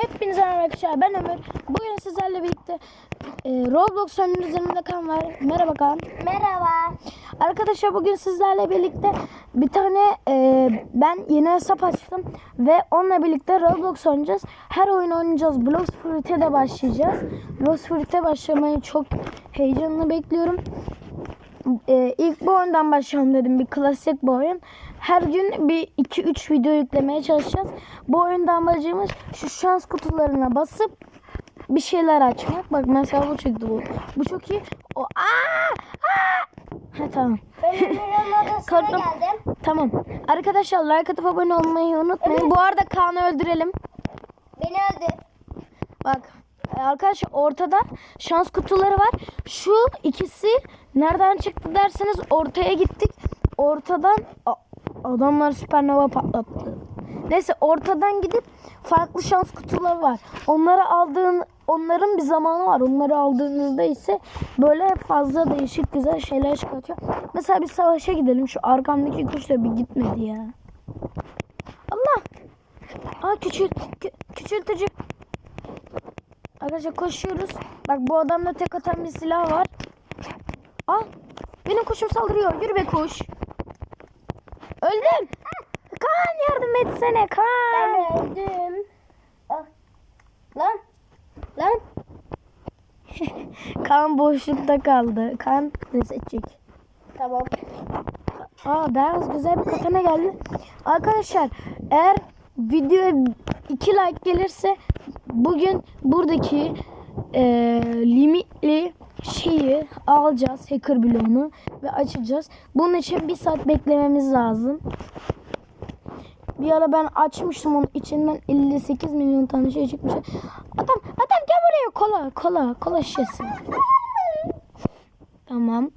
Hepinize merhaba arkadaşlar ben Ömür. Bugün sizlerle birlikte e, Roblox oyunun üzerinde kan var. Merhaba kan. Merhaba. Arkadaşlar bugün sizlerle birlikte bir tane e, ben yeni hesap açtım ve onunla birlikte Roblox oynayacağız. Her oyun oynayacağız. Blox Fruit'e de başlayacağız. Blox Fruit'e başlamayı çok heyecanla bekliyorum. E, ilk bu oyundan başlayalım dedim. Bir klasik bu oyun. Her gün bir 2-3 video yüklemeye çalışacağız. Bu oyunda amacımız şu şans kutularına basıp bir şeyler açmak. Bak mesela bu çıktı bu. Bu çok iyi. O aa! Aa! Ha tamam. Korktum. geldim. Tamam. Arkadaşlar like atıp abone olmayı unutmayın. Bu arada Kaan'ı öldürelim. Beni öldür. Bak arkadaşlar ortada şans kutuları var. Şu ikisi nereden çıktı derseniz ortaya gittik. Ortadan adamlar süpernova patlattı. Neyse ortadan gidip farklı şans kutuları var. Onları aldığın onların bir zamanı var. Onları aldığınızda ise böyle fazla değişik güzel şeyler çıkartıyor. Mesela bir savaşa gidelim. Şu arkamdaki kuş da bir gitmedi ya. Allah. Aa küçül kü- küçültücü. Arkadaşlar koşuyoruz. Bak bu adamda tek atan bir silah var. Aa benim kuşum saldırıyor. Yürü be kuş. Öldüm. Kaan yardım etsene Kaan. Ben öldüm. Ah. Lan. Lan. Kaan boşlukta kaldı. Kaan resetçik. Tamam. Aa beyaz güzel bir katana geldi. Arkadaşlar eğer videoya 2 like gelirse bugün buradaki e, limitli şeyi alacağız hacker bloğunu ve açacağız. Bunun için bir saat beklememiz lazım. Bir ara ben açmıştım onun içinden 58 milyon tane şey çıkmış. Adam adam gel buraya kola kola kola şişesi. Tamam.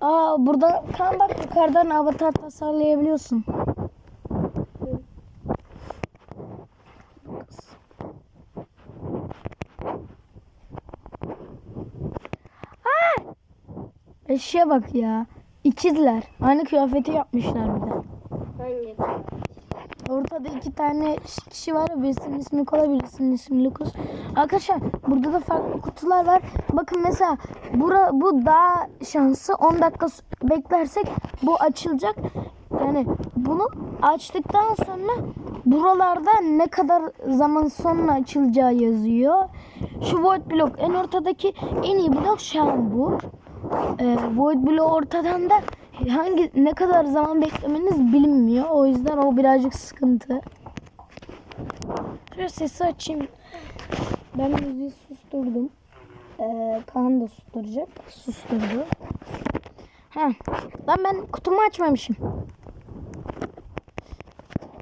Aa burada kan bak yukarıdan avatar tasarlayabiliyorsun. Eşeğe bak ya. İkizler. Aynı kıyafeti yapmışlar bir de. Hangi? Ortada iki tane kişi var. Birisinin ismi Kola, birisinin ismi Lucas. Arkadaşlar burada da farklı kutular var. Bakın mesela bura, bu daha şansı 10 dakika beklersek bu açılacak. Yani bunu açtıktan sonra buralarda ne kadar zaman sonra açılacağı yazıyor. Şu void block en ortadaki en iyi blok şu an bu. Ee, void block ortadan da hangi ne kadar zaman beklemeniz bilinmiyor. O yüzden o birazcık sıkıntı. Şöyle sesi açayım. Ben müziği susturdum. Ee, Kaan da susturacak. Susturdu. Ha. Lan ben kutumu açmamışım.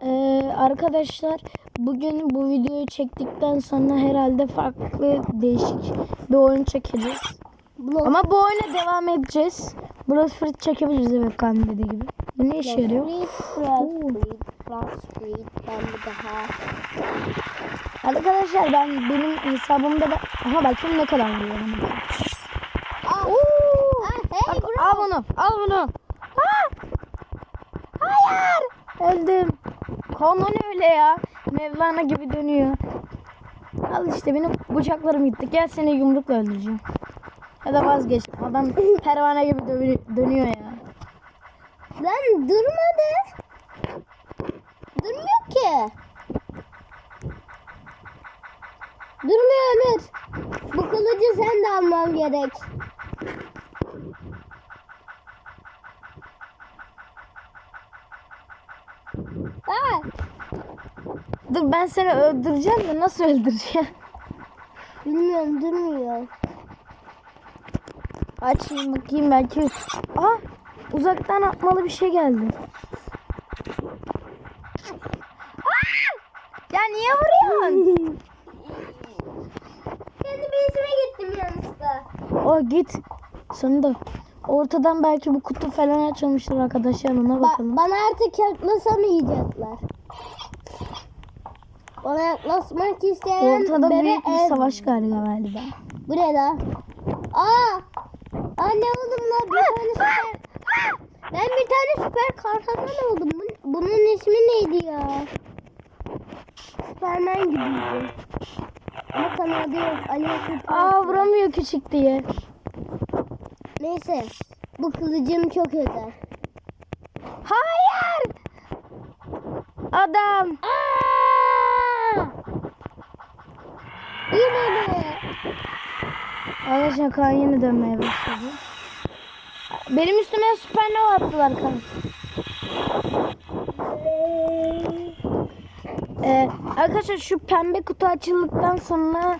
Ee, arkadaşlar bugün bu videoyu çektikten sonra herhalde farklı değişik bir oyun çekeriz. Ama bu oyuna devam edeceğiz. Brawl Fruit çekebiliriz evet kan dediği gibi. Bu ne işe yarıyor? Arkadaşlar ben benim hesabımda da aha bakayım ne kadar vuruyor bana. Ah. Ah, hey bro. al bunu, al bunu. Aa! Hayır, öldüm. Konu ne öyle ya? Mevlana gibi dönüyor. Al işte benim bıçaklarım gitti. Gel seni yumrukla öldüreceğim. Ya da vazgeçtim. Adam pervane gibi dönüyor ya. Lan durmadı. Durmuyor ki. Durmuyor Ömür. Bu kılıcı sen de alman gerek. Aa, Dur ben seni öldüreceğim de nasıl öldüreceğim? bilmiyorum durmuyor. Açayım bakayım belki. Aa uzaktan atmalı bir şey geldi. Aa! Ya niye vuruyorsun? Kendi bezime gittim yanlışlıkla. oh git. Sonunda. Ortadan belki bu kutu falan açılmıştır arkadaşlar ona Ba- bakalım. bana artık yaklaşamayacaklar. Bana yaklaşmak isteyen Ortada bebe büyük bir ev. savaş galiba galiba. Bu ne la? Aa! Anne oğlum la bir tane süper... Ben bir tane süper kahraman oldum. Bu- Bunun ismi neydi ya? Süpermen gibiydi. Ama kanadı yok. Ali. Aa vuramıyor küçük diye. Neyse. Bu kılıcım çok özel. Hayır. Adam. Aa! Yine mi? Arkadaşlar kan yeni dönmeye başladı. Benim üstüme süpernova attılar kan. Ee, arkadaşlar şu pembe kutu açıldıktan sonra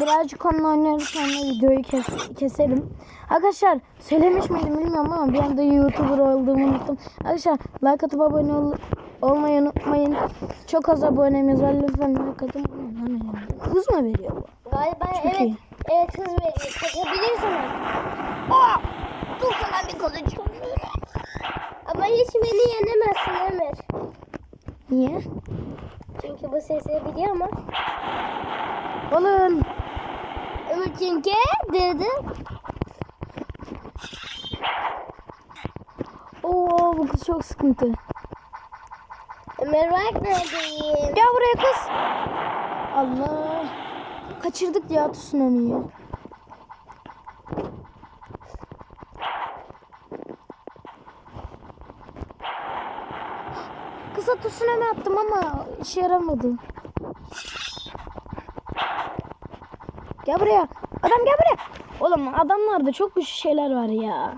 birazcık onunla oynarız sonra videoyu kes, keselim. Arkadaşlar söylemiş miydim bilmiyorum ama bir anda YouTuber olduğumu unuttum. Arkadaşlar like atıp abone ol, olmayı unutmayın. Çok az abonemiz var lütfen like olun. Hız mı veriyor bu? Galiba Çok evet. iyi. Evet hız veriyor. Kaçabilirsin artık. Aa, dur sana bir kılıç. Ama hiç beni yenemezsin Ömer. Niye? Çünkü bu sesi biliyor ama. Olun. Ömer çünkü dedi. Oo bu kız çok sıkıntı. Ömer bak neredeyim. Gel buraya kız. Allah. Kaçırdık ya tsunami'yi. Kısa tsunami attım ama işe yaramadı. Gel buraya. Adam gel buraya. Oğlum adamlarda çok güçlü şeyler var ya.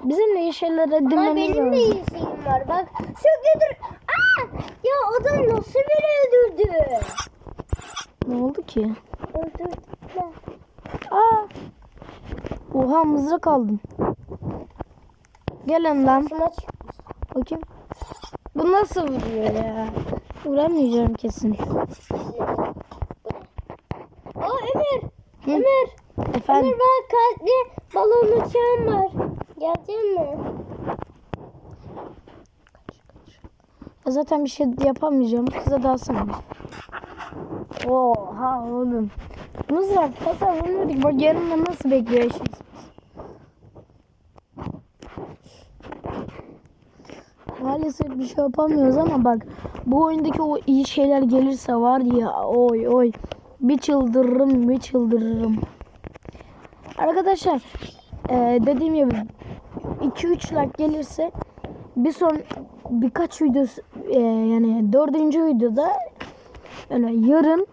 Bizim de iyi şeylere Ama dinlememiz benim de iyi şeyim var. Bak sürekli dur. Aa! Ya adam nasıl beni öldürdü? Ne oldu ki? Öldürdüler. Aa. Oha mızrak aldım. Gelin lan. Bakayım. Bu nasıl vuruyor ya? Vuramayacağım kesin. Aa Ömer. Hı. Ömer Efendim. bak kalpli balon uçağım var. Gelecek mi? Zaten bir şey yapamayacağım. Kıza dalsana. Oha oğlum. Mızrak hasar vurmadık. Bak yanımda nasıl bekliyor eşit. Maalesef bir şey yapamıyoruz ama bak bu oyundaki o iyi şeyler gelirse var ya oy oy bir çıldırırım bir çıldırırım. Arkadaşlar eee, dediğim gibi 2-3 like gelirse bir son birkaç video eee, yani dördüncü videoda yani yarın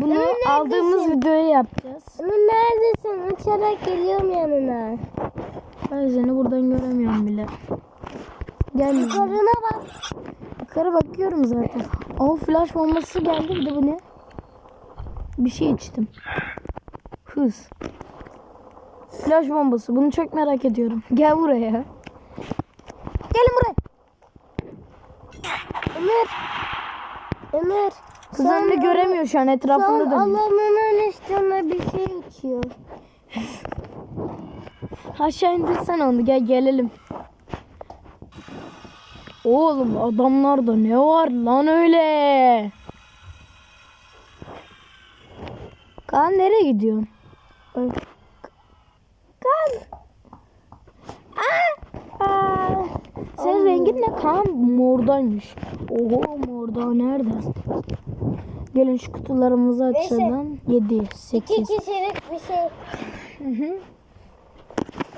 bunu Ömer, aldığımız neredesin? videoyu yapacağız. Ömer neredesin? Uçarak geliyorum yanına. Ben seni buradan göremiyorum bile. Gelmiyor. Yukarına bak. Yukarı bakıyorum zaten. Aa flash bombası geldi bir de bu ne? Bir şey içtim. Hız. Flash bombası. Bunu çok merak ediyorum. Gel buraya. Gelin buraya. Ömer. Ömer. Anne göremiyor şu an etrafında dönüyor. alanının üstüne bir şey uçuyor. Aşağı indirsen onu gel gelelim. Oğlum adamlarda ne var lan öyle? Kaan nereye gidiyorsun? Ay. Kaan. Aa! Aa! Senin rengin ne Kaan? Mordaymış. Oho morda nerede? Gelin şu kutularımızı açalım. 7, İki 8, kişilik bir şey.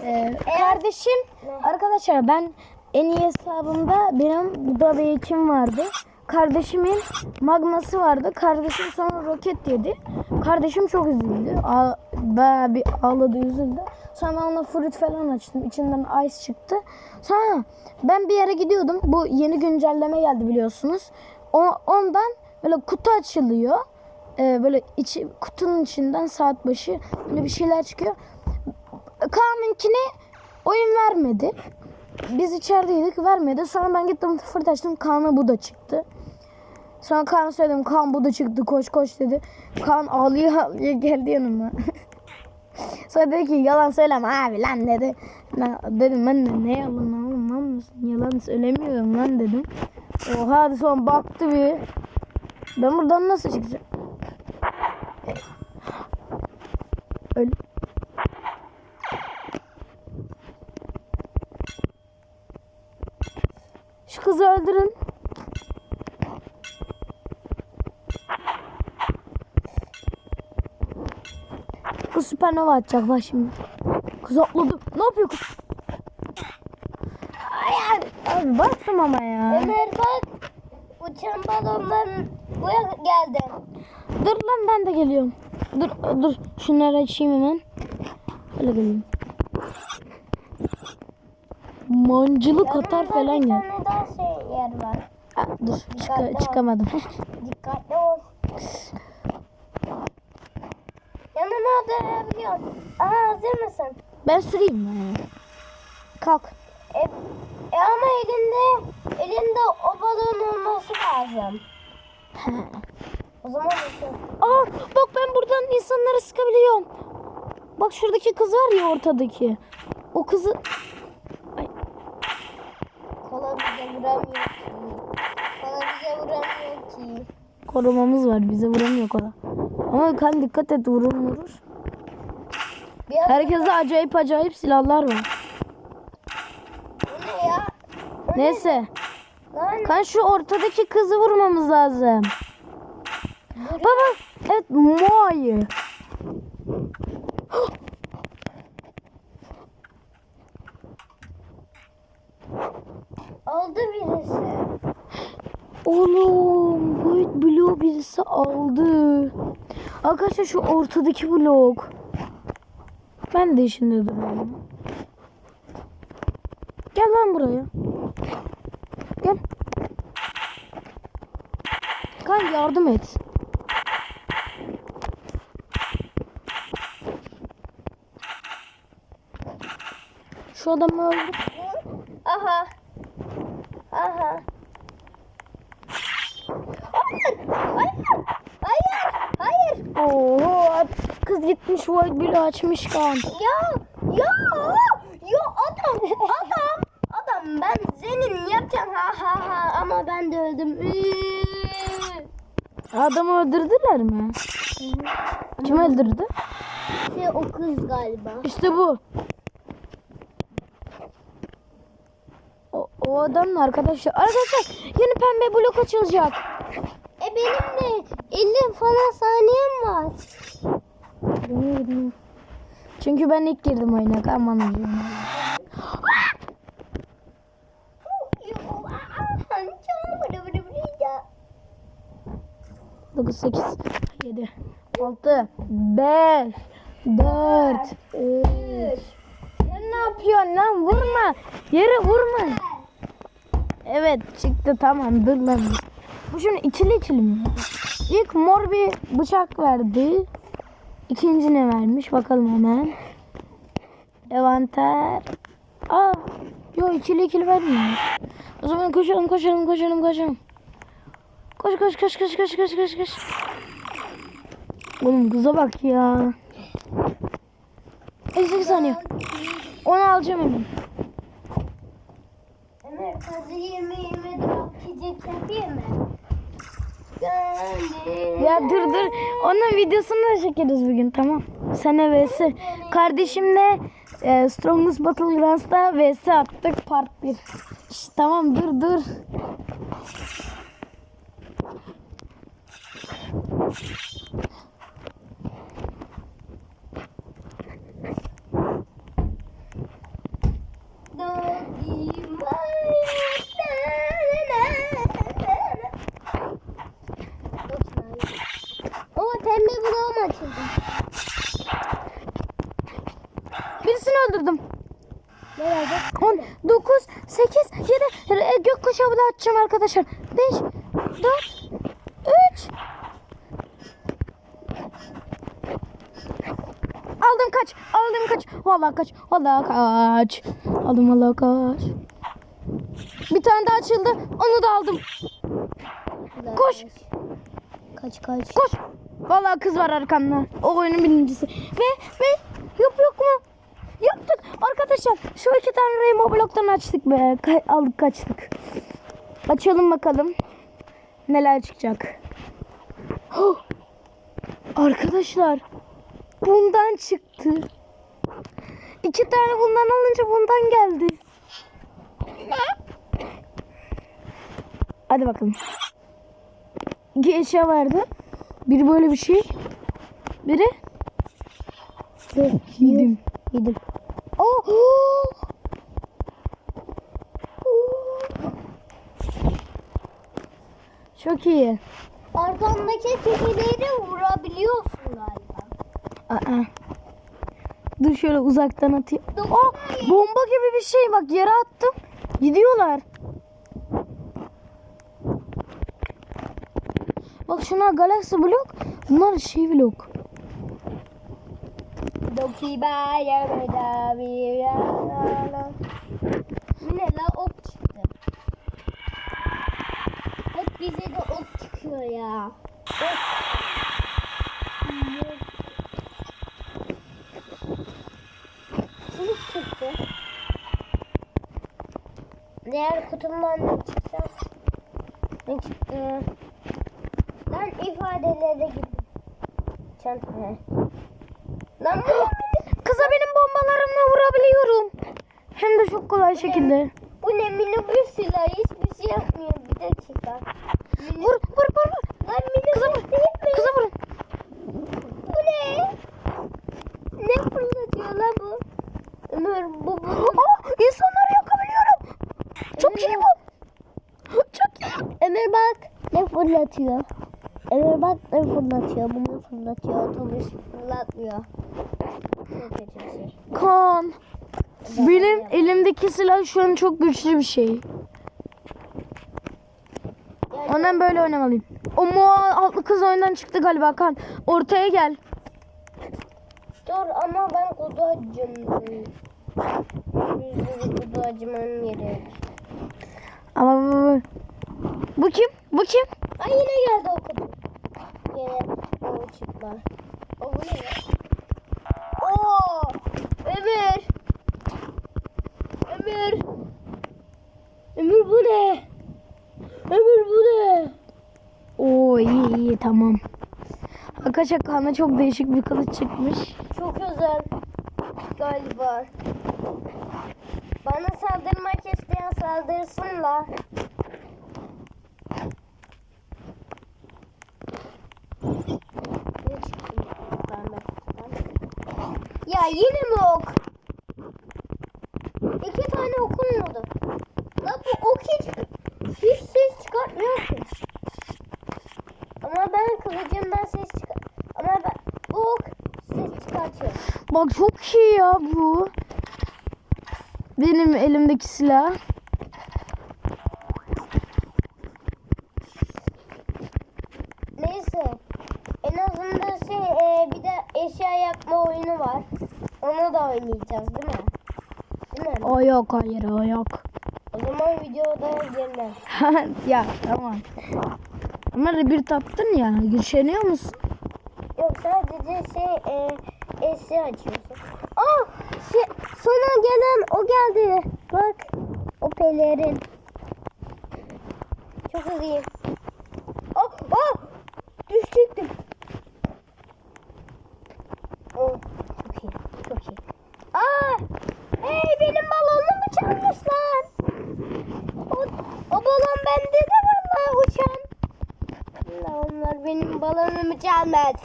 Ee, kardeşim arkadaşlar ben en iyi hesabımda benim bu da bir vardı. Kardeşimin magnası vardı. Kardeşim sonra roket yedi. Kardeşim çok üzüldü. Ağ, bayağı bir ağladı üzüldü. Sonra ben ona fruit falan açtım. İçinden ice çıktı. Sonra ben bir yere gidiyordum. Bu yeni güncelleme geldi biliyorsunuz. O, ondan böyle kutu açılıyor. Ee, böyle içi, kutunun içinden saat başı böyle bir şeyler çıkıyor. Kaan'ınkine oyun vermedi. Biz içerideydik vermedi. Sonra ben gittim fırt açtım Kaan'a bu da çıktı. Sonra Kaan'a söyledim Kaan bu da çıktı koş koş dedi. Kaan ağlıyor ağlıyor geldi yanıma. Sonra dedi ki yalan söyleme abi lan dedi. Ben, dedim ben de ne yalan oğlum lan mısın? Yalan söylemiyorum lan dedim. Oha sonra baktı bir. Ben buradan nasıl çıkacağım? Öl. Şu kızı öldürün. Kız süpernova atacak bak şimdi. Kız atladı. Ne yapıyor kız? Hayır. Abi bastım ama ya. Ömer bak. Uçan balonların buraya geldim. Dur lan ben de geliyorum. Dur dur şunları açayım hemen. Öyle geleyim. Mancılık atar falan bir ya. tane daha şey yer var. Aa, dur Dikkatli çıka- ol. çıkamadım. Dikkatli ol. Yanına dönebiliyorsun. Aha hazır mısın? ben süreyim? Kalk. E, e ama elinde elinde o balon olması lazım. O zaman. Aa bak ben buradan insanları sıkabiliyorum. Bak şuradaki kız var ya ortadaki. O kızı Kola bize vuramıyor ki. Kola bize vuramıyor ki. korumamız var. Bize vuramıyor kola. Ama kan dikkat et vurur vurur. Herkeste acayip acayip silahlar var. Ne ya? Ne? Neyse. Lan Kan şu ortadaki kızı vurmamız lazım. Baba evet Moa'yı. oldu birisi. Oğlum Void Blue birisi aldı. Arkadaşlar şu ortadaki blok. Ben de işinde duruyorum. Gel lan buraya. Gel. Kan yardım et. Şu adamı öldür. Aha. Aha. Hayır. Hayır. Hayır. Oo, kız gitmiş Void Blue açmış kan. Ya. Ya. Ya adam. Adam. Adam ben senin yapacağım ha ha ha ama ben de öldüm. Adamı öldürdüler mi? Kim öldürdü? Şey o kız galiba. İşte bu. O, o adamla arkadaşlar. Arkadaşlar yeni pembe blok açılacak. E benim de 50 falan saniyem var. Çünkü ben ilk girdim oyuna. Aman Allah'ım. 9, 8, 7, 6, 5, 4, 3. Sen ne yapıyorsun lan? Vurma. Yere vurma. Evet çıktı tamam dur lan. Bu şimdi ikili ikili mi? İlk mor bir bıçak verdi. İkinci ne vermiş bakalım hemen. Levanter. Aa, yo ikili ikili vermiyor. O zaman koşalım koşalım koşalım koşalım. Koş koş koş koş koş koş koş koş. Oğlum kıza bak ya. 58 saniye. Onu alacağım hemen. Ömer kazı 20 20 drop çiçek yapayım mı? Gönlüm. Ya dur dur. Onun videosunu da çekeriz bugün tamam. Sen vs. Kardeşimle e, Strongest Battlegrounds'da vs attık part 1. Şş, tamam dur dur. Doggy Ama pembe bloğum açıldı. Birisini öldürdüm. Nerede? 10, 9, 8, 7. E, gökkuşağı bile atacağım arkadaşlar. 5, 4, 3. Aldım kaç. Aldım kaç. Vallahi kaç. Vallahi kaç. Aldım vallahi kaç. Bir tane daha açıldı. Onu da aldım. Koş. Kaç kaç. Koş. Vallahi kız var arkamda. O oyunun birincisi. Ve ve yok yok mu? Yaptık. Arkadaşlar şu iki tane Rainbow Block'tan açtık be. Ka- aldık kaçtık. Açalım bakalım. Neler çıkacak. Huh! Arkadaşlar bundan çıktı. İki tane bundan alınca bundan geldi. Hadi bakalım. İki eşya vardı. Biri böyle bir şey. Biri. Yedim. Yedim. Oh! Çok iyi. Arkandaki tepeleri vurabiliyorsun galiba. Aa. Dur şöyle uzaktan atayım. Aa, bomba gibi bir şey bak yere attım. Gidiyorlar. Bak şuna Galaxy blok. Bunlar şey blok. Doki bayramda bir yana. Bu ne la ok çıktı. Hep bize de ok çıkıyor ya. Ok. Kılıç çıktı. Diğer kutumdan ne çıktı? Ne çıktı? Ben ifadelere gittim. Çantaya. Lan Kıza benim bombalarımla vurabiliyorum. Hem de çok kolay şekilde. Bu ne minibüs silahı hiçbir şey yapmıyor bir dakika. Vur vur vur. Lan minibüs Kıza vur. Kıza. Bu ne? Ne fırlatıyor lan bu? Ömür bu bu. Aa, insanları yakabiliyorum. Çok iyi bu. Çok iyi. Ömür bak ne fırlatıyor. Ömür bak ne fırlatıyor. Bunu fırlatıyor. Otobüs fırlatmıyor. Çok kötü bir şey. Kan. Benim elimdeki silah şu an çok güçlü bir şey. Ondan böyle oynamalıyım. O Moa altlı kız oyundan çıktı galiba kan. Ortaya gel. dur ama ben kutu acım. Kutu acımam gerek. Ama bu, bu, kim? Bu kim? Ay yine geldi o kutu. Yine o çıkma. O bu ne? Oo! Ömür! Ömür! Ömür bu ne? Ömür bu ne? Oo iyi iyi tamam. Arkadaşlar kana çok değişik bir kılıç çıkmış. Çok özel galiba. Bana saldırmak isteyen saldırsın la. Ya yine mi ok? İki tane okum oldu. La bu ok hiç, hiç ses çıkartmıyor ki. Ama ben kılıcımdan ses çıkar. Ama ben bu ok ses çıkartıyor. Bak çok iyi ya bu. Benim elimdeki silah. Neyse. En azından şey e, bir de eşya yapma oyunu var. Onu da oynayacağız değil mi? Değil mi? O yok hayır o yok. O zaman videoda girmem. ya tamam. Ama bir tattın ya. Güçleniyor musun? Yok sadece şey e, eşya açıyorsun. Aa şey, sonra gelen o geldi. Bak o pelerin. Çok hızlıyım. Oh oh düşecektim. Oh çok iyi çok iyi. Aa hey benim balonumu çalmışlar. O, o balon bende de vallahi uçan. Allah onlar benim balonumu çalmaz.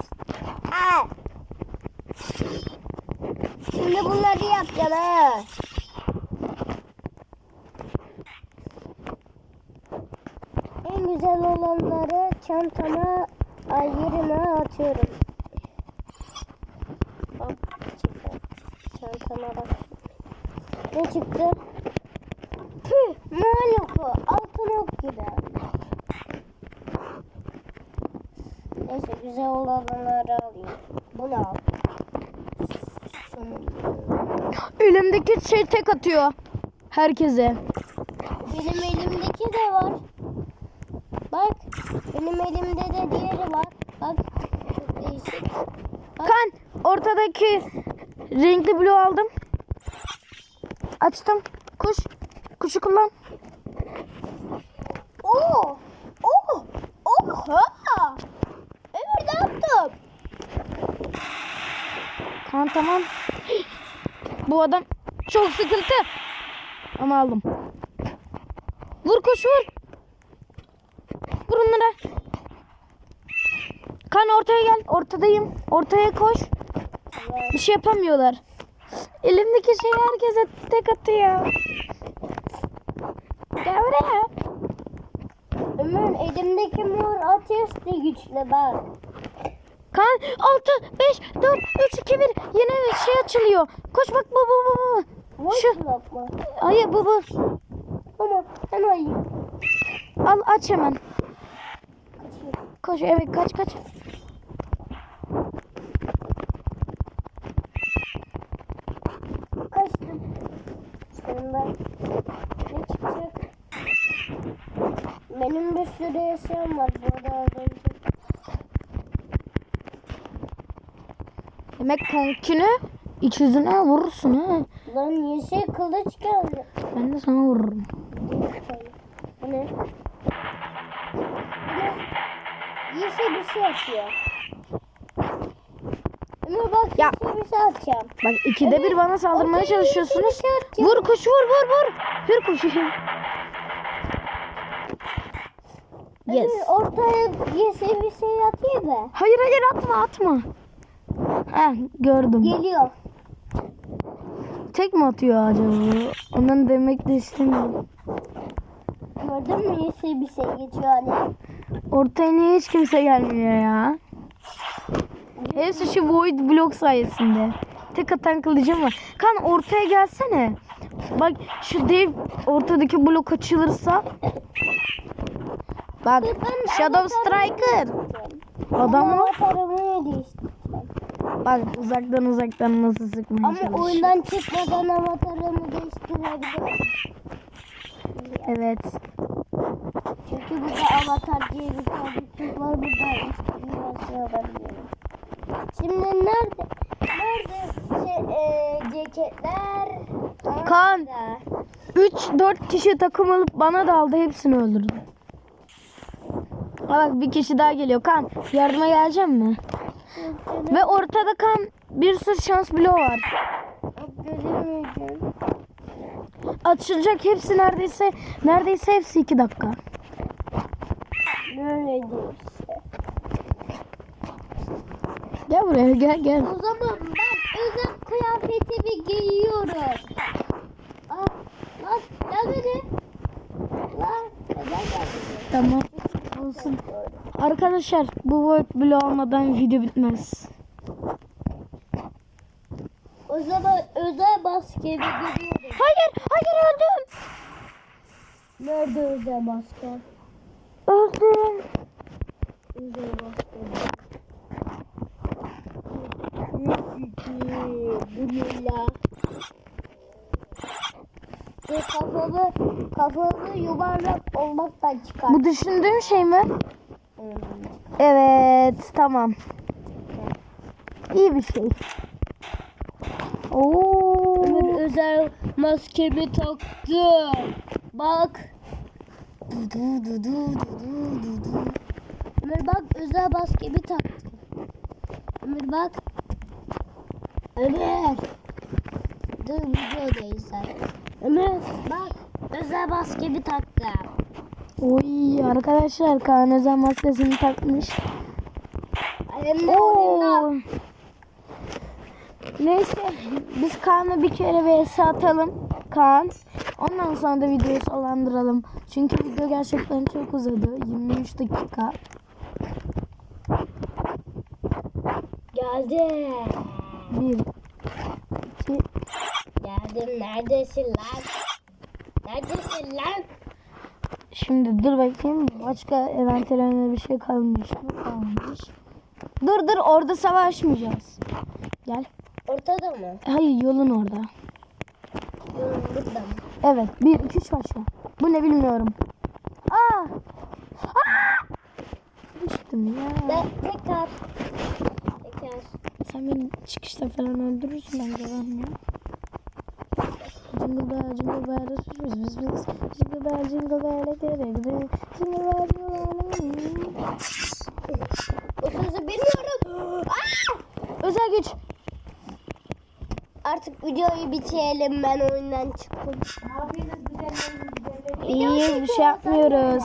Ha. Şimdi bunları yapacağım ha. En güzel olanları çantama yerine atıyorum. Bak çıktı. Çantama bak. Ne çıktı? Tüh, mal oku. Altın ok gibi. Neyse güzel olanları alayım. Bunu al. Elimdeki şey tek atıyor. Herkese. Benim elimdeki de var. Bak. Benim elimde de diğeri var. Bak. Çok değişik. Kan ortadaki renkli bloğu aldım. Açtım. Kuş. Kuşu kullan. Oo. Oo. Oha. Ömür ne yaptım? Kan tamam. Bu adam çok sıkıntı. Ama aldım. Vur kuş vur. Vur onlara. Kan ortaya gel. Ortadayım. Ortaya koş. Bir şey yapamıyorlar. Elimdeki şey herkese tek atıyor. Gel buraya. Ömür elimdeki mor ateş de güçlü bak. Kan 6, 5, 4, 3, 2, 1. Yeni bir şey açılıyor. Koş bak bu bu bu bu. Şu. Hayır bu bu. Ama hemen. Al aç hemen. Koş evet kaç kaç. Kaçtım. Sonunda ne çıkacak? Benim bir sürü eşyam var bu arada az önce. Demek konkünü iç yüzüne vurursun ha. Lan yeşil kılıç geldi. Ben de sana vururum. Ne? Yeşil bir şey atıyor. Ömür bak Ya. bir şey atacağım. Bak ikide bir bana saldırmaya Ortaya çalışıyorsunuz. şey. Vur kuş vur vur vur. Vur kuş. Yes. Ömür ortaya yeşil bir şey atayım mı? Hayır hayır atma atma. Ha gördüm. Geliyor. Tek mi atıyor acaba? Ondan demek de istemiyorum. Gördün mü yeşil bir şey geçiyor hani. Ortaya niye hiç kimse gelmiyor ya? Hepsi şu void block sayesinde. Tek atan kılıcım var. Kan ortaya gelsene. Bak şu dev ortadaki blok açılırsa. Bak Shadow Striker. Adam o. Bak uzaktan uzaktan nasıl sıkmaya Ama çalışıyor. oyundan çıkmadan avatarımı değiştirebilirim. Evet. Çünkü burada avatar diye bir tablet var. Burada şey alabiliyorum. Şimdi nerede? Nerede şey, e, ceketler? Nerede? 3-4 kişi takım alıp bana daldı hepsini öldürdüm. Ha bak bir kişi daha geliyor. Kan yardıma geleceğim mi? Ve ortada kan bir sürü şans bloğu var. Açılacak hepsi neredeyse neredeyse hepsi 2 dakika. Böyle işte. Gel buraya gel gel. O zaman ben özel kıyafetimi giyiyorum. Aa, lan gel beni. Lan gel gel. Tamam. Olsun. Arkadaşlar bu void bloğu olmadan video bitmez. O zaman özel maskemi giyiyorum. Hayır hayır öldüm. Nerede özel maske? Öldüm. Özel maske. Bu ne ya? Ve kafamı, kafamı yuvarlak olmaktan çıkar. Bu düşündüğüm şey mi? Evet tamam. İyi bir şey. Oo. Ömür özel maskemi taktım. Bak. Du du du du du du. Ömür bak özel maskemi taktım. Ömür bak. Ömür. Dur videodayız sen. Ömür bak özel maskemi taktım. Oy arkadaşlar Kaan Özen maskesini takmış. Oo. Neyse biz Kaan'a bir kere vs atalım. Kaan. Ondan sonra da videoyu sonlandıralım. Çünkü video gerçekten çok uzadı. 23 dakika. Geldi. 1 2 Geldim neredesin lan? Neredesin lan? Şimdi dur bakayım. Başka eventualinde bir şey kalmış mı? Kalmış. Dur dur orada savaşmayacağız. Gel. Ortada mı? Hayır yolun orada. Yok burada mı? Evet. 1 2 3 başla. Bu ne bilmiyorum. Aa! Aa! Düştüm ya. Ve tekrar. Tekrar. Sen beni çıkışta falan öldürürsün ben güvenmiyorum. Jingle bell, jingle bell, biz biz biz. Jingle bell, jingle bell, jingle bell, jingle bell, jingle bell. O sözü bilmiyorum. Aa! Özel güç. Artık videoyu bitirelim ben oyundan çıktım. İyiyiz bir şey yapmıyoruz.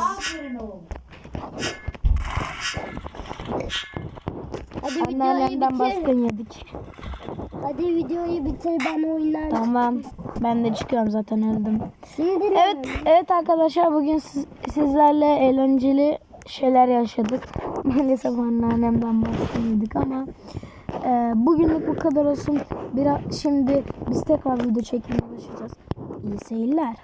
Hadi Anneannemden baskın yedik. Hadi videoyu bitir ben oynar. Tamam. Ben de çıkıyorum zaten öldüm. Evet, evet arkadaşlar bugün siz, sizlerle eğlenceli şeyler yaşadık. Maalesef anneannemden bahsetmedik ama e, bugünlük bu kadar olsun. Biraz şimdi biz tekrar video çekmeye başlayacağız. İyi seyirler.